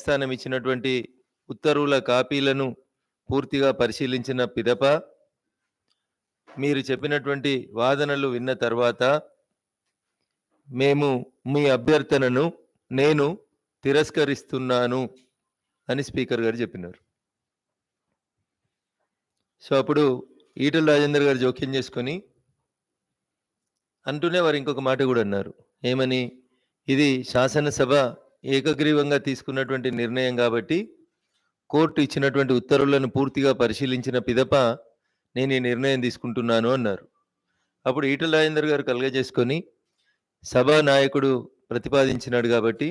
న్యాయస్థానం ఇచ్చినటువంటి ఉత్తర్వుల కాపీలను పూర్తిగా పరిశీలించిన పిదప మీరు చెప్పినటువంటి వాదనలు విన్న తర్వాత మేము మీ అభ్యర్థనను నేను తిరస్కరిస్తున్నాను అని స్పీకర్ గారు చెప్పినారు. సో అప్పుడు ఈటల రాజేందర్ గారు జోక్యం చేసుకొని అంటూనే వారు ఇంకొక మాట కూడా అన్నారు. ఏమని? ఇది శాసనసభ ఏకగ్రీవంగా తీసుకున్నటువంటి నిర్ణయం కాబట్టి కోర్టు ఇచ్చినటువంటి ఉత్తర్వులను పూర్తిగా పరిశీలించిన పిదప నేను ఈ నిర్ణయం తీసుకుంటున్నాను అన్నారు. అప్పుడు ఈటల రాజేందర్ గారు కలగజేసుకొని సభా నాయకుడు ప్రతిపాదించినాడు కాబట్టి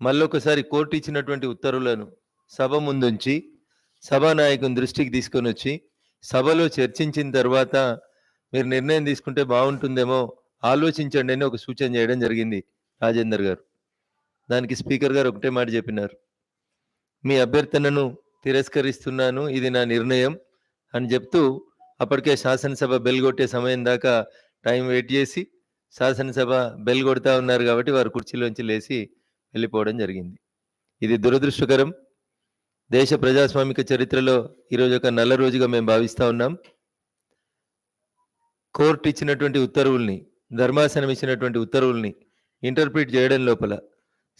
మళ్ళొకసారి కోర్టు ఇచ్చినటువంటి ఉత్తర్వులను సభ ముందుంచి సభా నాయకుని దృష్టికి తీసుకొని వచ్చి సభలో చర్చించిన తర్వాత మీరు నిర్ణయం తీసుకుంటే బాగుంటుందేమో ఆలోచించండి అని ఒక సూచన చేయడం జరిగింది రాజేందర్ గారు. దానికి స్పీకర్ గారు ఒకటే మాట చెప్పినారు. మీ అభ్యర్థనను తిరస్కరిస్తున్నాను ఇది నా నిర్ణయం అని చెప్తూ అప్పటికే శాసనసభ బెల్ కొట్టే సమయం దాకా టైం వెయిట్ చేసి శాసనసభ బెల్ కొడతా ఉన్నారు కాబట్టి వారు కుర్చీలోంచి లేచి వెళ్ళిపోవడం జరిగింది. ఇది దురదృష్టకరం. దేశ ప్రజాస్వామిక చరిత్రలో ఈరోజు ఒక నల్ల రోజుగా మేము భావిస్తూ ఉన్నాం. కోర్టు ఇచ్చినటువంటి ఉత్తర్వుల్ని ధర్మాసనం ఇచ్చినటువంటి ఉత్తర్వుల్ని ఇంటర్ప్రిట్ చేయడం లోపల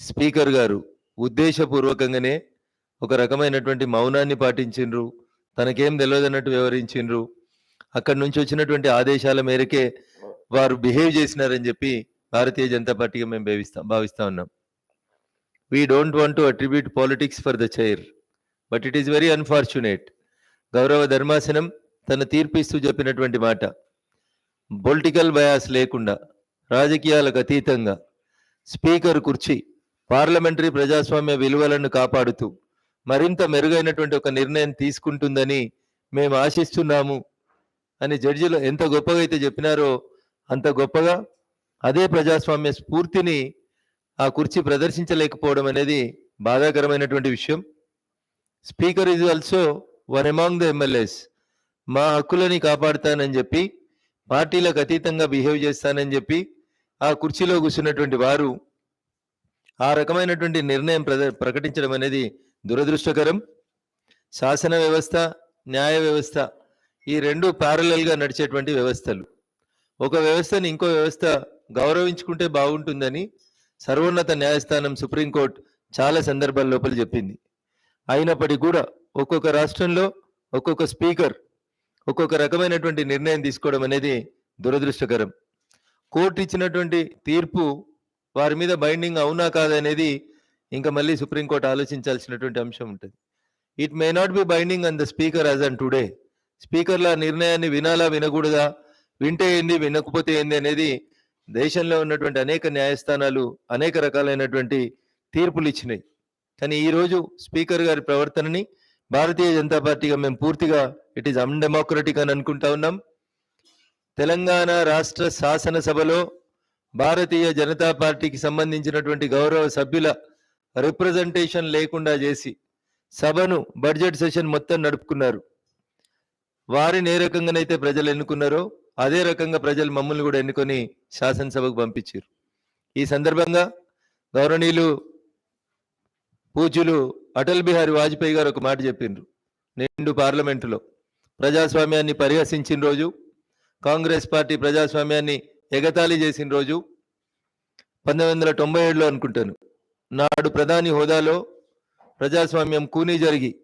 స్పీకర్ గారు ఉద్దేశపూర్వకంగానే ఒక రకమైనటువంటి మౌనాన్ని పాటించిండ్రు. తనకేం తెలియదన్నట్టు వివరించిండ్రు. అక్కడి నుంచి వచ్చినటువంటి ఆదేశాల మేరకే వారు బిహేవ్ చేసినారని చెప్పి భారతీయ జనతా పార్టీగా మేము భావిస్తాం భావిస్తా ఉన్నాం. We don't want to attribute politics for the chair but it is very unfortunate గౌరవ ధర్మాసనం తన తీర్పిస్తూ చెప్పినటువంటి మాట. పొలిటికల్ బయాస్ లేకుండా రాజకీయాలకు అతీతంగా స్పీకర్ కుర్చీ పార్లమెంటరీ ప్రజాస్వామ్య విలువలను కాపాడుతూ మరింత మెరుగైనటువంటి ఒక నిర్ణయం తీసుకుంటుందని మేము ఆశిస్తున్నాము. అని జడ్జిలు ఎంత గొప్పగా అయితే చెప్పినారో అంత గొప్పగా అదే ప్రజాస్వామ్య స్ఫూర్తిని ఆ కుర్చీ ప్రదర్శించలేకపోవడం అనేది బాధాకరమైనటువంటి విషయం. Speaker is also one among the MLAs. మా హక్కులని కాపాడుతానని చెప్పి పార్టీలకు అతీతంగా బిహేవ్ చేస్తానని చెప్పి ఆ కుర్చీలో కూర్చున్నటువంటి వారు ఆ రకమైనటువంటి నిర్ణయం ప్రకటించడం అనేది దురదృష్టకరం. శాసన వ్యవస్థ న్యాయ వ్యవస్థ ఈ రెండు ప్యారలల్గా నడిచేటువంటి వ్యవస్థలు. ఒక వ్యవస్థని ఇంకో వ్యవస్థ గౌరవించుకుంటే బాగుంటుందని సర్వోన్నత న్యాయస్థానం సుప్రీంకోర్టు చాలా సందర్భాల లోపల చెప్పింది. అయినప్పటికీ కూడా ఒక్కొక్క రాష్ట్రంలో ఒక్కొక్క స్పీకర్ ఒక్కొక్క రకమైనటువంటి నిర్ణయం తీసుకోవడం అనేది దురదృష్టకరం. కోర్టు ఇచ్చినటువంటి తీర్పు వారి మీద బైండింగ్ అవునా కాదనేది ఇంకా మళ్ళీ సుప్రీంకోర్టు ఆలోచించాల్సినటువంటి అంశం ఉంటుంది. It may not be binding on the speaker as on today స్పీకర్ల నిర్ణయాన్ని వినాలా వినకూడదా? వింటే ఏంది వినకపోతే ఏంది అనేది దేశంలో ఉన్నటువంటి అనేక న్యాయస్థానాలు అనేక రకాలైనటువంటి తీర్పులు ఇచ్చినాయి. కానీ ఈరోజు స్పీకర్ గారి ప్రవర్తనని భారతీయ జనతా పార్టీగా మేము పూర్తిగా ఇట్ ఈస్ అన్డెమోక్రటిక్ అని అనుకుంటా ఉన్నాం. తెలంగాణ రాష్ట్ర శాసనసభలో భారతీయ జనతా పార్టీకి సంబంధించినటువంటి గౌరవ సభ్యుల రిప్రజెంటేషన్ లేకుండా చేసి సభను బడ్జెట్ సెషన్ మొత్తం నడుపుకున్నారు. వారిని ఏ రకంగానైతే ప్రజలు ఎన్నుకున్నారో అదే రకంగా ప్రజలు మమ్మల్ని కూడా ఎన్నుకొని శాసనసభకు పంపించారు. ఈ సందర్భంగా గౌరవనీయులు పూజ్యులు అటల్ బిహారీ వాజ్పేయి గారు ఒక మాట చెప్పిండ్రు నిండు పార్లమెంటులో ప్రజాస్వామ్యాన్ని పరిహసించిన రోజు కాంగ్రెస్ పార్టీ ప్రజాస్వామ్యాన్ని ఎగతాళి చేసిన రోజు పంతొమ్మిది వందల తొంభై ఏడులో అనుకుంటాను. నాడు ప్రధాని హోదాలో ప్రజాస్వామ్యం కూనీ జరిగి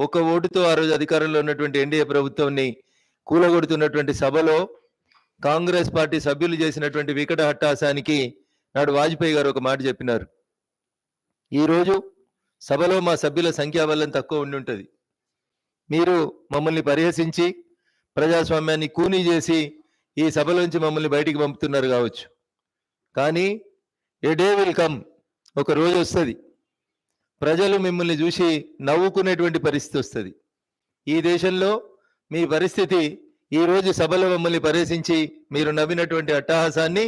ఒక ఓటుతో ఆ రోజు అధికారంలో ఉన్నటువంటి ఎన్డీఏ ప్రభుత్వాన్ని కూలగొడుతున్నటువంటి సభలో కాంగ్రెస్ పార్టీ సభ్యులు చేసినటువంటి వికట హట్టాసానికి నాడు వాజ్పేయి గారు ఒక మాట చెప్పినారు. ఈరోజు సభలో మా సభ్యుల సంఖ్యాబలం తక్కువ ఉండి ఉంటుంది. మీరు మమ్మల్ని పరిహసించి ప్రజాస్వామ్యాన్ని కూనీ చేసి ఈ సభలోంచి మమ్మల్ని బయటికి పంపుతున్నారు కావచ్చు. కానీ ఏ డే విల్ కమ్ ఒక రోజు వస్తుంది. ప్రజలు మిమ్మల్ని చూసి నవ్వుకునేటువంటి పరిస్థితి వస్తుంది. ఈ దేశంలో మీ పరిస్థితి ఈ రోజు సభలో మమ్మల్ని పరేశించి మీరు నవ్వినటువంటి అట్టహాసాన్ని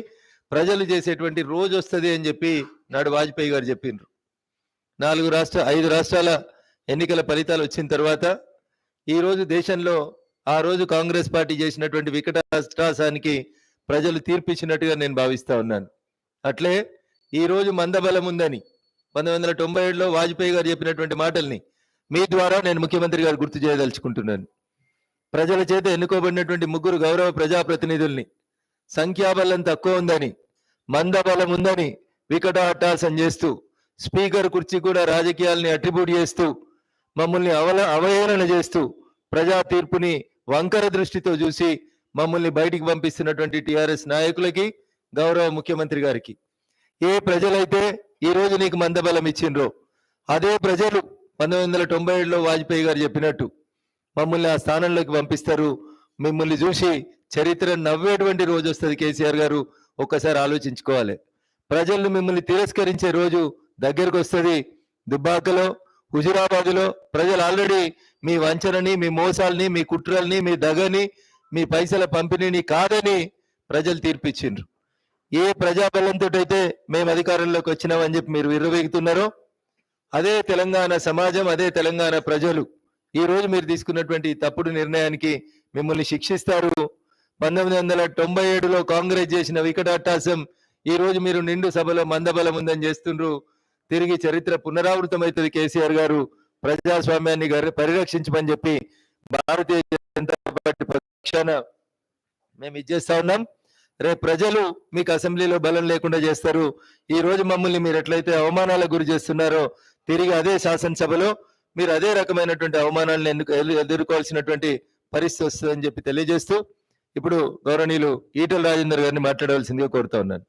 ప్రజలు చేసేటువంటి రోజు వస్తుంది అని చెప్పి నాడు వాజ్పేయి గారు చెప్పిండ్రు నాలుగు రాష్ట్ర ఐదు రాష్ట్రాల ఎన్నికల ఫలితాలు వచ్చిన తర్వాత ఈ రోజు దేశంలో ఆ రోజు కాంగ్రెస్ పార్టీ చేసినటువంటి వికట అష్టాసానికి ప్రజలు తీర్పిచ్చినట్టుగా నేను భావిస్తా ఉన్నాను. అట్లే ఈ రోజు మందబలం ఉందని పంతొమ్మిది వందల తొంభై ఏడులో వాజ్పేయి గారు చెప్పినటువంటి మాటల్ని మీ ద్వారా నేను ముఖ్యమంత్రి గారు గుర్తు చేయదలుచుకుంటున్నాను. ప్రజల చేత ఎన్నుకోబడినటువంటి ముగ్గురు గౌరవ ప్రజాప్రతినిధుల్ని సంఖ్యాబలం తక్కువ ఉందని మందబలం ఉందని వికటాటాసం చేస్తూ స్పీకర్ కుర్చీ కూడా రాజకీయాల్ని అట్రిబ్యూట్ చేస్తూ మమ్మల్ని అవల అవహేళన చేస్తూ ప్రజా తీర్పుని వంకర దృష్టితో చూసి మమ్మల్ని బయటికి పంపిస్తున్నటువంటి టిఆర్ఎస్ నాయకులకి గౌరవ ముఖ్యమంత్రి గారికి. ఏ ప్రజలైతే ఈ రోజు నీకు మందబలం ఇచ్చిండ్రో అదే ప్రజలు పంతొమ్మిది వందల తొంభై ఏడులో వాజ్పేయి గారు చెప్పినట్టు మమ్మల్ని ఆ స్థానంలోకి పంపిస్తారు. మిమ్మల్ని చూసి చరిత్ర నవ్వేటువంటి రోజు వస్తుంది కేసీఆర్ గారు. ఒక్కసారి ఆలోచించుకోవాలి. ప్రజలు మిమ్మల్ని తిరస్కరించే రోజు దగ్గరకు వస్తుంది దుబ్బాకలో హుజురాబాద్లో ప్రజలు ఆల్రెడీ మీ వంచనని మీ మోసాల్ని మీ కుట్రల్ని మీ దగని మీ పైసల పంపిణీని కాదని ప్రజలు తీర్పిచ్చిండ్రు. ఏ ప్రజాబలంతో అయితే మేము అధికారంలోకి వచ్చినామని చెప్పి మీరు విర్రవేగుతున్నారో అదే తెలంగాణ సమాజం అదే తెలంగాణ ప్రజలు ఈ రోజు మీరు తీసుకున్నటువంటి తప్పుడు నిర్ణయానికి మిమ్మల్ని శిక్షిస్తారు. పంతొమ్మిది వందల తొంభై ఏడులో కాంగ్రెస్ చేసిన వికటాటాసం ఈ రోజు మీరు నిండు సభలో మందబలం ఉందని చేస్తుండ్రు. తిరిగి చరిత్ర పునరావృతమవుతుంది కేసీఆర్ గారు. ప్రజాస్వామ్యాన్ని పరిరక్షించమని చెప్పి భారతీయ జనతా పార్టీ పక్షాన మేము ఇచ్చేస్తా ఉన్నాం. రేపు ప్రజలు మీకు అసెంబ్లీలో బలం లేకుండా చేస్తారు. ఈ రోజు మమ్మల్ని మీరు ఎట్లయితే అవమానాలకు గురి చేస్తున్నారో తిరిగి అదే శాసనసభలో మీరు అదే రకమైనటువంటి అవమానాలను ఎందుకు ఎదుర్కోవాల్సినటువంటి పరిస్థితి వస్తుందని చెప్పి తెలియజేస్తూ ఇప్పుడు గౌరవనీయులు ఈటల రాజేందర్ గారిని మాట్లాడవలసిందిగా కోరుతా ఉన్నాను.